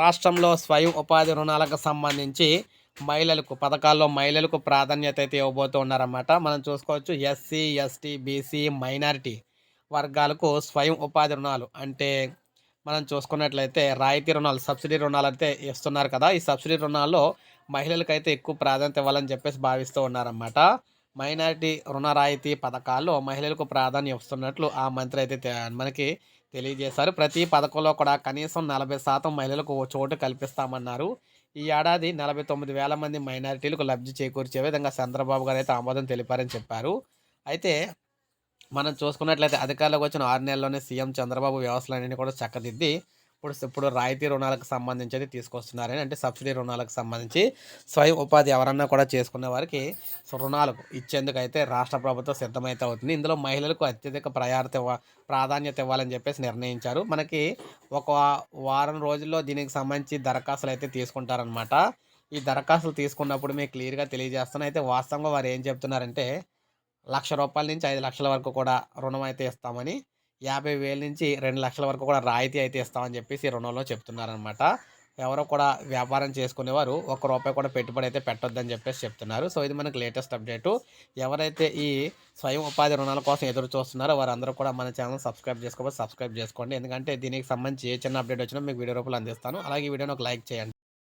రాష్ట్రంలో స్వయం ఉపాధి రుణాలకు సంబంధించి మహిళలకు పథకాల్లో మహిళలకు ప్రాధాన్యత అయితే ఇవ్వబోతూ ఉన్నారన్నమాట. మనం చూసుకోవచ్చు ఎస్సీ ఎస్టీ బీసీ మైనారిటీ వర్గాలకు స్వయం ఉపాధి రుణాలు అంటే మనం చూసుకున్నట్లయితే రాయితీ రుణాలు సబ్సిడీ రుణాలు అయితే ఇస్తున్నారు కదా. ఈ సబ్సిడీ రుణాల్లో మహిళలకైతే ఎక్కువ ప్రాధాన్యత ఇవ్వాలని చెప్పేసి భావిస్తూ ఉన్నారన్నమాట. మైనారిటీ రుణ రాయితీ పథకాల్లో మహిళలకు ప్రాధాన్యం ఇస్తున్నట్లు ఆ మంత్రి అయితే మనకి తెలియజేశారు. ప్రతి పథకంలో కూడా కనీసం నలభై శాతం మహిళలకు ఓ చోటు కల్పిస్తామన్నారు. ఈ ఏడాది నలభై తొమ్మిది వేల మంది మైనారిటీలకు లబ్ధి చేకూర్చే విధంగా చంద్రబాబు గారు అయితే ఆమోదం తెలిపారని చెప్పారు. అయితే మనం చూసుకున్నట్లయితే అధికారులకు వచ్చిన ఆరు నెలల్లోనే సీఎం చంద్రబాబు వ్యవస్థలన్నింటినీ కూడా చక్కదిద్ది ఇప్పుడు ఇప్పుడు రాయితీ రుణాలకు సంబంధించి అయితే తీసుకొస్తున్నారని అంటే సబ్సిడీ రుణాలకు సంబంధించి స్వయం ఉపాధి ఎవరన్నా కూడా చేసుకునే వారికి రుణాలకు ఇచ్చేందుకు అయితే రాష్ట్ర ప్రభుత్వం సిద్ధమైతే అవుతుంది. ఇందులో మహిళలకు అత్యధిక ప్రయారిత ప్రాధాన్యత ఇవ్వాలని చెప్పేసి నిర్ణయించారు. మనకి ఒక వారం రోజుల్లో దీనికి సంబంధించి దరఖాస్తులు అయితే తీసుకుంటారనమాట ఈ దరఖాస్తులు తీసుకున్నప్పుడు మీకు క్లియర్గా తెలియజేస్తాను. అయితే వాస్తవంగా వారు ఏం చెప్తున్నారంటే లక్ష రూపాయల నుంచి ఐదు లక్షల వరకు కూడా రుణం అయితే ఇస్తామని యాభై వేల నుంచి రెండు లక్షల వరకు కూడా రాయితీ అయితే ఇస్తామని చెప్పేసి రుణంలో చెప్తున్నారనమాట ఎవరో కూడా వ్యాపారం చేసుకునేవారు ఒక్క రూపాయి కూడా పెట్టుబడి అయితే పెట్టొద్దని చెప్పేసి చెప్తున్నారు. సో ఇది మనకు లేటెస్ట్ అప్డేటు. ఎవరైతే ఈ స్వయం ఉపాధి రుణాల కోసం ఎదురు చూస్తున్నారో వారందరూ కూడా మన ఛానల్ సబ్స్క్రైబ్ చేసుకోవాలి సబ్స్క్రైబ్ చేసుకోండి. ఎందుకంటే దీనికి సంబంధించి ఏ చిన్న అప్డేట్ వచ్చినా మీకు వీడియో రూపంలో అందిస్తాను. అలాగే ఈ వీడియోని ఒక లైక్ చేయండి.